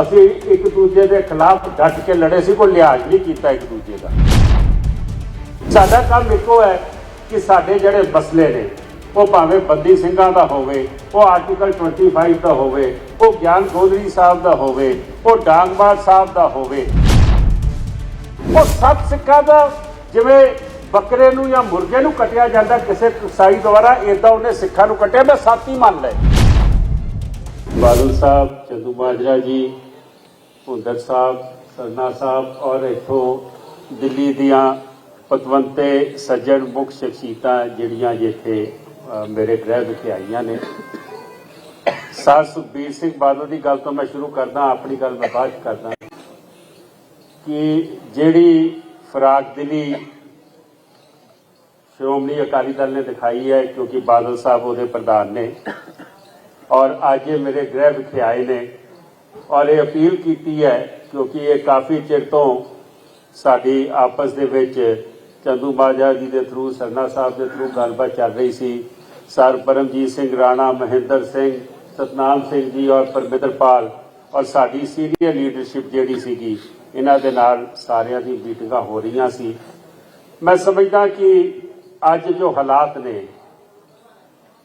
ਅਸੀਂ ਇੱਕ ਦੂਜੇ ਦੇ ਖਿਲਾਫ ਡਟ ਕੇ ਲੜੇ ਸੀ, ਕੋਈ ਲਿਹਾਜ਼ ਨਹੀਂ ਕੀਤਾ ਇੱਕ ਦੂਜੇ ਦਾ। ਸਾਡਾ ਕੰਮ ਇੱਕੋ ਹੈ ਕਿ ਸਾਡੇ ਜਿਹੜੇ ਮਸਲੇ ਨੇ, ਉਹ ਭਾਵੇਂ ਬੰਦੀ ਸਿੰਘਾਂ ਦਾ ਹੋਵੇ, ਉਹ ਆਰਟੀਕਲ 25 ਦਾ ਹੋਵੇ, ਉਹ ਗਿਆਨ ਗੋਦਰੀ ਸਾਹਿਬ ਦਾ ਹੋਵੇ, ਉਹ ਡਾਂਗਬਾਦ ਸਾਹਿਬ ਦਾ ਹੋਵੇ, ਉਹ ਸਭ ਸਿੱਖਾਂ ਦਾ ਜਿਵੇਂ ਬੱਕਰੇ ਨੂੰ ਜਾਂ ਮੁਰਗੇ ਨੂੰ ਕਟਿਆ ਜਾਂਦਾ ਕਿਸੇ ਕਸਾਈ ਦੁਆਰਾ ਇਦਾਂ ਉਹਨੇ ਸਿੱਖਾਂ ਨੂੰ ਕਟਿਆ, ਮੈਂ ਸੱਤ ਹੀ ਮੰਨ ਲਏ ਬਾਦਲ ਸਾਹਿਬ, ਚੰਦੂ ਮਾਜਰਾ ਜੀ ਭੁੰਦਰ ਸਾਹਿਬ, ਸਰਨਾ ਸਾਹਿਬ ਔਰ ਇੱਥੋਂ ਦਿੱਲੀ ਦੀਆਂ ਪਤਵੰਤੇ ਸੱਜਣ ਮੁੱਖ ਸ਼ਖਸੀਅਤਾਂ ਜਿਹੜੀਆਂ ਜਿੱਥੇ ਮੇਰੇ ਗ੍ਰਹਿ ਵਿਖੇ ਆਈਆਂ ਨੇ। ਸਰ ਸੁਖਬੀਰ ਸਿੰਘ ਬਾਦਲ ਦੀ ਗੱਲ ਤੋਂ ਮੈਂ ਸ਼ੁਰੂ ਕਰਦਾ, ਆਪਣੀ ਗੱਲ ਮੈਂ ਬਾਅਦ ਕਰਦਾ। ਕਿ ਜਿਹੜੀ ਫਰਾਕ ਦਿਲੀ ਸ਼੍ਰੋਮਣੀ ਅਕਾਲੀ ਦਲ ਨੇ ਦਿਖਾਈ ਹੈ, ਕਿਉਂਕਿ ਬਾਦਲ ਸਾਹਿਬ ਉਹਦੇ ਪ੍ਰਧਾਨ ਨੇ ਔਰ ਅੱਜ ਮੇਰੇ ਗ੍ਰਹਿ ਵਿਖੇ ਆਏ ਨੇ। ਔਰ ਇਹ ਅਪੀਲ ਕੀਤੀ ਹੈ, ਕਿਉਂਕਿ ਇਹ ਕਾਫੀ ਚਿਰ ਤੋਂ ਸਾਡੀ ਆਪਸ ਦੇ ਵਿੱਚ ਚੰਦੂ ਬਾਜਾ ਜੀ ਦੇ ਥਰੂ ਸਰਨਾ ਸਾਹਿਬ ਦੇ ਥਰੂ ਗੱਲਬਾਤ ਚੱਲ ਰਹੀ ਸੀ। ਸਰ ਪਰਮਜੀਤ ਸਿੰਘ, ਰਾਣਾ ਮਹਿੰਦਰ ਸਿੰਘ, ਸਤਨਾਮ ਸਿੰਘ ਜੀ ਔਰ ਪਰਮਿੰਦਰਪਾਲ ਔਰ ਸਾਡੀ ਸੀਨੀਅਰ ਲੀਡਰਸ਼ਿਪ ਜਿਹੜੀ ਸੀਗੀ, ਇਹਨਾਂ ਦੇ ਨਾਲ ਸਾਰਿਆਂ ਦੀ ਮੀਟਿੰਗਾਂ ਹੋ ਰਹੀਆਂ ਸੀ। ਮੈਂ ਸਮਝਦਾ ਕਿ ਅੱਜ ਜੋ ਹਾਲਾਤ ਨੇ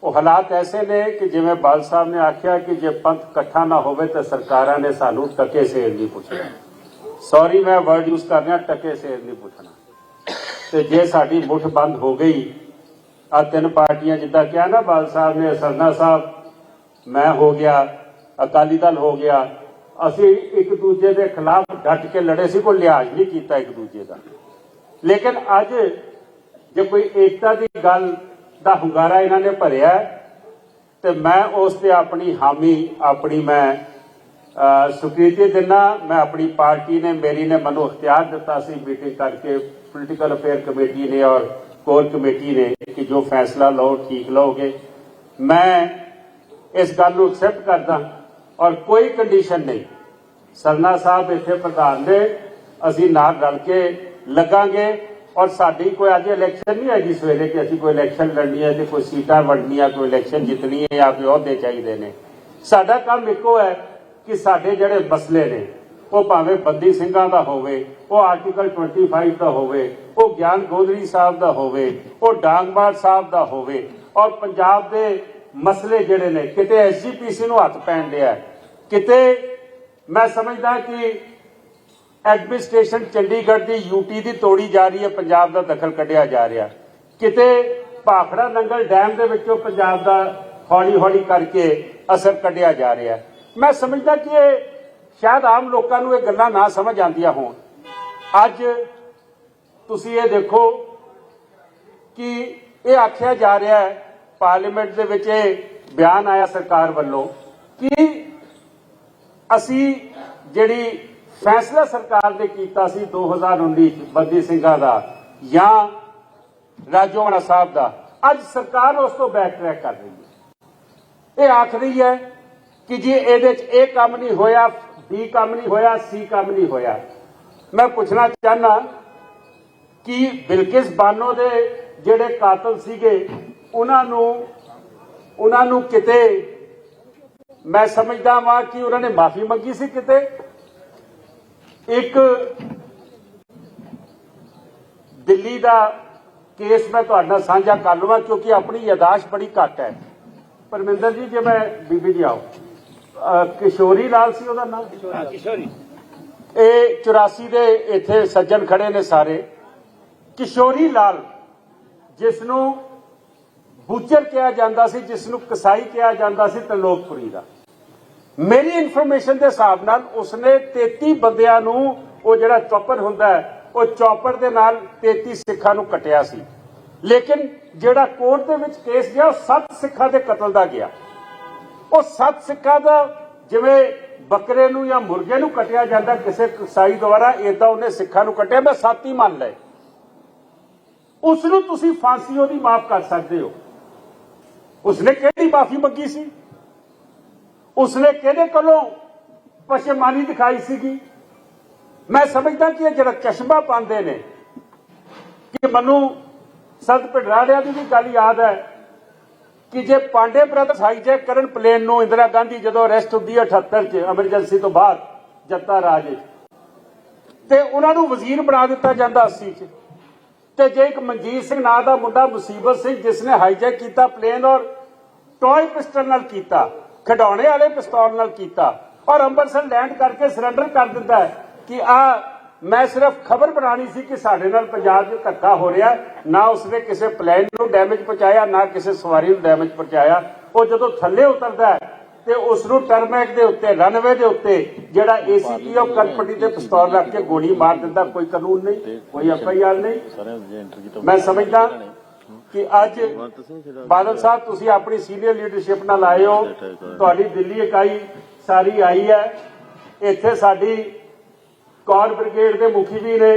ਉਹ ਹਾਲਾਤ ਐਸੇ ਨੇ ਕਿ ਜਿਵੇਂ ਬਾਲ ਸਾਹਿਬ ਨੇ ਆਖਿਆ ਕਿ ਜੇ ਪੰਥ ਇਕੱਠਾ ਨਾ ਹੋਵੇ ਤਾਂ ਸਰਕਾਰਾਂ ਨੇ ਸਾਨੂੰ ਟਕੇ ਸੇਰ ਨਹੀਂ ਪੁੱਛਣਾ। ਸੌਰੀ ਮੈਂ ਵਰਡ ਯੂਜ਼ ਕਰ ਰਿਹਾ, ਟਕੇ ਸੇਰ ਨਹੀਂ ਪੁੱਛਣਾ। ਤੇ ਜੇ ਸਾਡੀ ਮੁੱਠ ਬੰਦ ਹੋ ਗਈ, ਆ ਤਿੰਨ ਪਾਰਟੀਆਂ ਜਿੱਦਾਂ ਕਿਹਾ ਨਾ ਬਾਲ ਸਾਹਿਬ ਨੇ, ਸਰਨਾ ਸਾਹਿਬ, ਮੈਂ ਹੋ ਗਿਆ, ਅਕਾਲੀ ਦਲ ਹੋ ਗਿਆ, ਅਸੀਂ ਇੱਕ ਦੂਜੇ ਦੇ ਖਿਲਾਫ ਡਟ ਕੇ ਲੜੇ ਸੀ, ਕੋਈ ਲਿਹਾਜ਼ ਨਹੀਂ ਕੀਤਾ ਇੱਕ ਦੂਜੇ ਦਾ। ਲੇਕਿਨ ਅੱਜ ਜੇ ਕੋਈ ਏਕਤਾ ਦੀ ਗੱਲ ਦਾ ਹੁੰਗਾਰਾ ਇਹਨਾਂ ਨੇ ਭਰਿਆ ਤੇ ਮੈਂ ਉਸ ਤੇ ਆਪਣੀ ਹਾਮੀ, ਆਪਣੀ ਮੈਂ ਸੁਕ੍ਰਿਤੀ ਸਵੀਕ੍ਰਿਤੀ ਦਿੰਦਾ ਮੈਂ ਆਪਣੀ ਪਾਰਟੀ ਨੇ, ਮੇਰੀ ਨੇ ਮੈਨੂੰ ਅਖਤਿਆਰ ਦਿੱਤਾ ਸੀ ਮੀਟਿੰਗ ਕਰਕੇ ਪੋਲੀਟੀਕਲ ਅਫੇਅਰ ਕਮੇਟੀ ਨੇ ਔਰ ਕੋਰ ਕਮੇਟੀ ਨੇ ਕਿ ਜੋ ਫੈਸਲਾ ਲਓ, ਠੀਕ ਲਓਗੇ। ਮੈਂ ਇਸ ਗੱਲ ਨੂੰ ਐਕਸੈਪਟ ਕਰਦਾ ਔਰ ਕੋਈ ਕੰਡੀਸ਼ਨ ਨਹੀਂ। ਸਰਨਾ ਸਾਹਿਬ ਇੱਥੇ ਪ੍ਰਧਾਨ ਨੇ, ਅਸੀਂ ਨਾਲ ਰਲ ਕੇ ਲੱਗਾਂਗੇ। ਔਰ ਸਾਡੀ ਕੋਈ ਅੱਜ ਇਲੈਕਸ਼ਨ ਨਹੀਂ ਹੈਗੀ ਸਵੇਰੇ ਕਿ ਅਸੀਂ ਕੋਈ ਇਲੈਕਸ਼ਨ ਲੜਨੀ ਹੈ ਤੇ ਕੋਈ ਸੀਟਾਂ ਵੰਡਣੀਆਂ, ਕੋਈ ਇਲੈਕਸ਼ਨ ਜਿੱਤਣੀ ਹੈ ਜਾਂ ਕੋਈ ਅਹੁਦੇ ਚਾਹੀਦੇ ਨੇ। ਸਾਡਾ ਕੰਮ ਇੱਕੋ ਹੈ ਕਿ ਸਾਡੇ ਜਿਹੜੇ ਮਸਲੇ ਨੇ, ਉਹ ਭਾਵੇਂ ਬੰਦੀ ਸਿੰਘਾਂ ਦਾ ਹੋਵੇ, ਉਹ ਆਰਟੀਕਲ 25 ਦਾ ਹੋਵੇ, ਉਹ ਗਿਆਨ ਗੋਦਰੀ ਸਾਹਿਬ ਦਾ ਹੋਵੇ, ਉਹ ਡਾਂਗਮਾਰ ਸਾਹਿਬ ਦਾ ਹੋਵੇ, ਔਰ ਪੰਜਾਬ ਦੇ ਮਸਲੇ ਜਿਹੜੇ ਨੇ, ਕਿਤੇ ਐਸਜੀਪੀਸੀ ਨੂੰ ਹੱਥ ਪੈਣ ਲਿਆ ਕਿਤੇ ਮੈਂ ਸਮਝਦਾ ਕਿ ਐਡਮਿਨਿਸਟ੍ਰੇਸ਼ਨ ਚੰਡੀਗੜ੍ਹ ਦੀ ਯੂਟੀ ਦੀ ਤੋੜੀ ਜਾ ਰਹੀ ਹੈ, ਪੰਜਾਬ ਦਾ ਦਖਲ ਕੱਢਿਆ ਜਾ ਰਿਹਾ। ਕਿਤੇ ਭਾਖੜਾ ਨੰਗਲ ਡੈਮ ਦੇ ਵਿੱਚੋਂ ਪੰਜਾਬ ਦਾ ਹੌਲੀ ਹੌਲੀ ਕਰਕੇ ਅਸਰ ਕੱਢਿਆ ਜਾ ਰਿਹਾ। ਮੈਂ ਸਮਝਦਾ ਕਿ ਇਹ ਸ਼ਾਇਦ ਆਮ ਲੋਕਾਂ ਨੂੰ ਇਹ ਗੱਲਾਂ ਨਾ ਸਮਝ ਆਉਂਦੀਆਂ ਹੋਣ। ਅੱਜ ਤੁਸੀਂ ਇਹ ਦੇਖੋ ਕਿ ਇਹ ਆਖਿਆ ਜਾ ਰਿਹਾ ਹੈ, ਪਾਰਲੀਮੈਂਟ ਦੇ ਵਿੱਚ ਇਹ ਬਿਆਨ ਆਇਆ ਸਰਕਾਰ ਵੱਲੋਂ ਕਿ ਅਸੀਂ ਜਿਹੜੀ ਫੈਸਲਾ ਸਰਕਾਰ ਨੇ ਕੀਤਾ ਸੀ 2019 ਚ ਬੰਦੀ ਸਿੰਘਾਂ ਦਾ ਜਾਂ ਰਾਜੋਆਣਾ ਸਾਹਿਬ ਦਾ। ਅੱਜ ਸਰਕਾਰ ਉਸ ਤੋਂ ਬੈਕ ਟਰੈਕ ਕਰ ਰਹੀ ਹੈ। ਇਹ ਆਖ ਰਹੀ ਹੈ ਕਿ ਜੇ ਇਹਦੇ ਚ ਇਹ ਕੰਮ ਨਹੀਂ ਹੋਇਆ ਬੀ ਕੰਮ ਨਹੀਂ ਹੋਇਆ ਸੀ ਕੰਮ ਨਹੀਂ ਹੋਇਆ। ਮੈਂ ਪੁੱਛਣਾ ਚਾਹਨਾ ਕਿ ਬਿਲਕਿਸ ਬਾਨੋ ਦੇ ਜਿਹੜੇ ਕਾਤਲ ਸੀਗੇ, ਉਹਨਾਂ ਨੂੰ ਉਹਨਾਂ ਨੂੰ ਕਿਤੇ, ਮੈਂ ਸਮਝਦਾ ਵਾਂ ਕਿ ਉਹਨਾਂ ਨੇ ਮਾਫੀ ਮੰਗੀ ਸੀ ਕਿਤੇ? ਇੱਕ ਦਿੱਲੀ ਦਾ ਕੇਸ ਮੈਂ ਤੁਹਾਡੇ ਨਾਲ ਸਾਂਝਾ ਕਰ ਲਵਾਂ ਕਿਉਂਕਿ ਆਪਣੀ ਯਾਦਾਸ਼ ਬੜੀ ਘੱਟ ਹੈ। ਪਰਮਿੰਦਰ ਜੀ ਜੇ ਮੈਂ ਬੀਬੀ ਜੀ ਆਓ। ਕਿਸ਼ੋਰੀ ਲਾਲ ਸੀ ਉਹਦਾ ਨਾਮ? ਕਿਸ਼ੋਰੀ। ਇਹ 84 ਦੇ ਇੱਥੇ ਸੱਜਣ ਖੜੇ ਨੇ ਸਾਰੇ। ਕਿਸ਼ੋਰੀ ਲਾਲ ਜਿਸ ਨੂੰ ਬੁੱਚਰ ਕਿਹਾ ਜਾਂਦਾ ਸੀ ਜਿਸ ਨੂੰ ਕਸਾਈ ਕਿਹਾ ਜਾਂਦਾ ਸੀ ਤਲੋਕਪੁਰੀ ਦਾ। ਮੇਰੀ ਇਨਫੋਰਮੇਸ਼ਨ ਦੇ ਹਿਸਾਬ ਨਾਲ ਉਸਨੇ 33 ਬੰਦਿਆਂ ਨੂੰ ਉਹ ਜਿਹੜਾ ਚੌਪਰ ਹੁੰਦਾ ਉਹ ਚੌਪਰ ਦੇ ਨਾਲ 33 ਸਿੱਖਾਂ ਨੂੰ ਕਟਿਆ ਸੀ। ਲੇਕਿਨ ਜਿਹੜਾ ਕੋਰਟ ਦੇ ਵਿੱਚ ਕੇਸ ਗਿਆ, ਉਹ 7 ਸਿੱਖਾਂ ਦੇ ਕਤਲ ਦਾ ਗਿਆ। ਉਹ 7 ਸਿੱਖਾਂ ਦਾ ਜਿਵੇਂ ਬੱਕਰੇ ਨੂੰ ਜਾਂ ਮੁਰਗੇ ਨੂੰ ਕਟਿਆ ਜਾਂਦਾ, ਕਿਸੇ ਕਸਾਈ ਦੁਆਰਾ ਇਦਾਂ ਉਹਨੇ ਸਿੱਖਾਂ ਨੂੰ ਕਟਿਆ। ਮੈਂ ਸੱਤ ਹੀ ਮੰਨ ਲਏ। ਉਸ ਨੂੰ ਤੁਸੀਂ ਫਾਂਸੀ ਉਹਦੀ ਮਾਫ ਕਰ ਸਕਦੇ ਹੋ। ਉਸਨੇ ਕਿਹੜੀ ਮਾਫੀ ਮੰਗੀ ਸੀ? ਉਸਨੇ ਕਿਹਦੇ ਕੋਲੋਂ ਪਸ਼ਮਾਨੀ ਦਿਖਾਈ ਸੀਗੀ? ਮੈਂ ਸਮਝਦਾ ਕਿ ਇਹ ਜਿਹੜਾ ਚਸ਼ਮਾ ਪਾਉਂਦੇ ਨੇ, ਕਿ ਮੈਨੂੰ ਸੰਤ ਪਿੰਡਰਾੜਿਆਂ ਦੀ ਵੀ ਗੱਲ ਯਾਦ ਹੈ ਕਿ ਜੇ ਪਾਂਡੇ ਬ੍ਰਦਰਸ ਹਾਈਜੈਕ ਕਰਨ ਪਲੇਨ ਨੂੰ ਇੰਦਰਾ ਗਾਂਧੀ ਜਦੋਂ ਅਰੈਸਟ ਹੁੰਦੀ ਹੈ 78 ਚ ਐਮਰਜੈਂਸੀ ਤੋਂ ਬਾਅਦ ਜੱਤਾ ਰਾਜ ਵਿੱਚ। ਤੇ ਉਹਨਾਂ ਨੂੰ ਵਜ਼ੀਰ ਬਣਾ ਦਿੱਤਾ ਜਾਂਦਾ 80 ਚ ਤੇ ਜੇ ਇੱਕ ਮਨਜੀਤ ਸਿੰਘ ਨਾਂ ਦਾ ਮੁੰਡਾ ਮੁਸੀਬਤ ਸਿੰਘ ਜਿਸ ਨੇ ਹਾਈਜੈਕ ਕੀਤਾ ਪਲੇਨ ਔਰ ਟੌਏ ਪਿਸਟਲ ਨਾਲ ਕੀਤਾ ਖਿਡੌਣੇ ਵਾਲੇ ਪਿਸਤੌਲ ਨਾਲ ਕੀਤਾ ਔਰ ਅੰਮ੍ਰਿਤਸਰ ਲੈਂਡ ਕਰਕੇ ਸਰੈਂਡਰ ਕਰ ਦਿੰਦਾ ਕਿ ਆ ਮੈਂ ਸਿਰਫ ਖਬਰ ਬਣਾਣੀ ਸੀ ਕਿ ਸਾਡੇ ਨਾਲ ਪੰਜਾਬ 'ਚ ਧੱਕਾ ਹੋ ਰਿਹਾ। ਨਾ ਉਸਨੇ ਕਿਸੇ ਪਲੇਨ ਨੂੰ ਡੈਮੇਜ ਪਹੁੰਚਾਇਆ ਨਾ ਕਿਸੇ ਸਵਾਰੀ ਨੂੰ ਡੈਮੇਜ ਪਹੁੰਚਾਇਆ ਉਹ ਜਦੋਂ ਥੱਲੇ ਉਤਰਦਾ ਤੇ ਉਸ ਨੂੰ ਟਰਮੈਕ ਦੇ ਉੱਤੇ ਰਨਵੇ ਦੇ ਉੱਤੇ ਜਿਹੜਾ ਏਸੀਪੀ ਆਫ ਕਲਪਟੀ ਤੇ ਪਿਸਤੌਲ ਰੱਖ ਕੇ ਗੋਲੀ ਮਾਰ ਦਿੰਦਾ ਕੋਈ ਕਾਨੂੰਨ ਨਹੀਂ ਕੋਈ ਐਫਆਈਆਰ ਨਹੀਂ ਮੈਂ ਸਮਝਦਾ ਕਿ ਅੱਜ ਬਾਦਲ ਸਾਹਿਬ, ਤੁਸੀਂ ਆਪਣੀ ਸੀਨੀਅਰ ਲੀਡਰਸ਼ਿਪ ਨਾਲ ਆਏ ਹੋ। ਤੁਹਾਡੀ ਦਿੱਲੀ ਇਕਾਈ ਸਾਰੀ ਆਈ ਹੈ। ਇੱਥੇ ਸਾਡੀ ਕੌਰ ਬ੍ਰਿਗੇਡ ਦੇ ਮੁਖੀ ਵੀ ਨੇ।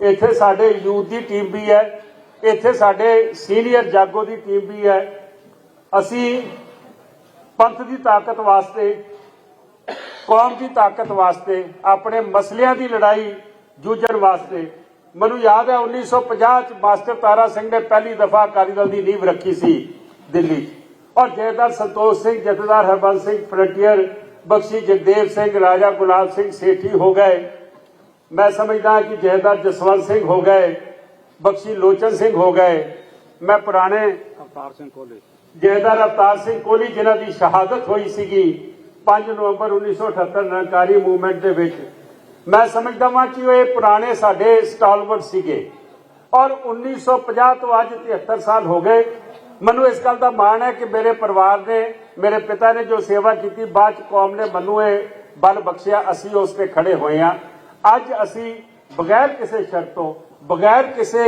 ਇੱਥੇ ਸਾਡੇ ਯੂਥ ਦੀ ਟੀਮ ਵੀ ਹੈ। ਇੱਥੇ ਸਾਡੇ ਸੀਨੀਅਰ ਜਾਗੋ ਦੀ ਟੀਮ ਵੀ ਹੈ। ਅਸੀਂ ਪੰਥ ਦੀ ਤਾਕਤ ਵਾਸਤੇ, ਕੌਮ ਦੀ ਤਾਕਤ ਵਾਸਤੇ, ਆਪਣੇ ਮਸਲਿਆਂ ਦੀ ਲੜਾਈ ਜੂਝਣ ਵਾਸਤੇ ਮੈਨੂੰ ਯਾਦ ਹੈ 1950 ਚ ਮਾਸਟਰ ਤਾਰਾ ਸਿੰਘ ਨੇ ਪਹਿਲੀ ਦਫਾ ਅਕਾਲੀ ਦਲ ਦੀ ਨੀਂਹ ਰੱਖੀ ਸੀ ਦਿੱਲੀ 'ਚ। ਔਰ ਜਥੇਦਾਰ ਸੰਤੋਖ ਸਿੰਘ ਜਥੇਦਾਰ ਹਰਬੰਸ ਸਿੰਘ ਫਰੰਟੀਅਰ ਬਖਸ਼ੀ ਜਗਦੇਵ ਸਿੰਘ ਰਾਜਾ ਗੁਲਾਬ ਸਿੰਘ ਸੇਠੀ ਹੋ ਗਏ। ਮੈਂ ਸਮਝਦਾ ਕਿ ਜਥੇਦਾਰ ਜਸਵੰਤ ਸਿੰਘ ਹੋ ਗਏ ਬਖਸ਼ੀ ਲੋਚਨ ਸਿੰਘ ਹੋ ਗਏ। ਮੈਂ ਪੁਰਾਣੇ ਅਵਤਾਰ ਸਿੰਘ ਕੋਲੇ ਜਥੇਦਾਰ ਅਵਤਾਰ ਸਿੰਘ ਕੋਹਲੀ ਜਿਨ੍ਹਾਂ ਦੀ ਸ਼ਹਾਦਤ ਹੋਈ ਸੀਗੀ 5 ਨਵੰਬਰ 1978 ਨਿਰੰਕਾਰੀ ਮੂਵਮੈਂਟ ਦੇ ਵਿੱਚ। ਮੈਂ ਸਮਝਦਾ ਹਾਂ ਕਿ ਇਹ ਪੁਰਾਣੇ ਸਾਡੇ ਸਟਾਲਵਰਡ ਸੀਗੇ। ਔਰ 1950 ਤੋਂ ਅੱਜ 73 ਸਾਲ ਹੋ ਗਏ। ਮੈਨੂੰ ਇਸ ਗੱਲ ਦਾ ਮਾਣ ਹੈ ਕਿ ਮੇਰੇ ਪਰਿਵਾਰ ਨੇ ਮੇਰੇ ਪਿਤਾ ਨੇ ਜੋ ਸੇਵਾ ਕੀਤੀ ਬਾਅਦ ਚ ਕੌਮ ਨੇ ਮੈਨੂੰ ਇਹ ਬਲ ਬਖਸ਼ਿਆ। ਅਸੀਂ ਉਸ ਤੇ ਖੜੇ ਹੋਏ ਹਾਂ। ਅੱਜ ਅਸੀਂ ਬਗੈਰ ਕਿਸੇ ਸ਼ਰਤ ਤੋਂ ਬਗੈਰ ਕਿਸੇ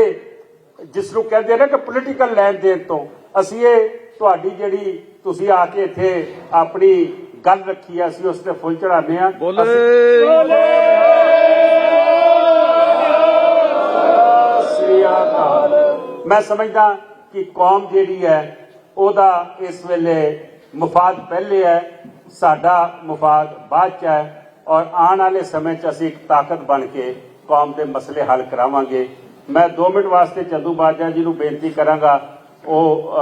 ਜਿਸ ਨੂੰ ਕਹਿੰਦੇ ਨੇ ਕਿ ਪੋਲੀਟੀਕਲ ਲੈਣ ਦੇਣ ਤੋਂ ਅਸੀਂ ਇਹ ਤੁਹਾਡੀ ਜਿਹੜੀ ਤੁਸੀਂ ਆ ਕੇ ਇੱਥੇ ਆਪਣੀ ਗੱਲ ਰੱਖੀ ਆ ਅਸੀਂ ਉਸ ਤੇ ਫੁੱਲ ਚੜਾਉਂਦੇ ਆ ਮੈਂ ਸਮਝਦਾ ਕਿ ਕੌਮ ਜਿਹੜੀ ਹੈ, ਉਹਦਾ ਇਸ ਵੇਲੇ ਮਫਾਦ ਪਹਿਲੇ ਹੈ, ਸਾਡਾ ਮਫਾਦ ਬਾਅਦ ਚ ਹੈ ਔਰ ਆਉਣ ਵਾਲੇ ਸਮੇਂ 'ਚ ਅਸੀਂ ਇੱਕ ਤਾਕਤ ਬਣ ਕੇ ਕੌਮ ਦੇ ਮਸਲੇ ਹੱਲ ਕਰਾਵਾਂਗੇ। ਮੈਂ 2 ਮਿੰਟ ਵਾਸਤੇ ਚੰਦੂ ਬਾਜਾ ਜੀ ਨੂੰ ਬੇਨਤੀ ਕਰਾਂਗਾ, ਉਹ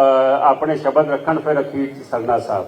ਆਪਣੇ ਸ਼ਬਦ ਰੱਖਣ, ਫਿਰ ਅਖੀਰ ਚ ਸਰਨਾ ਸਾਹਿਬ।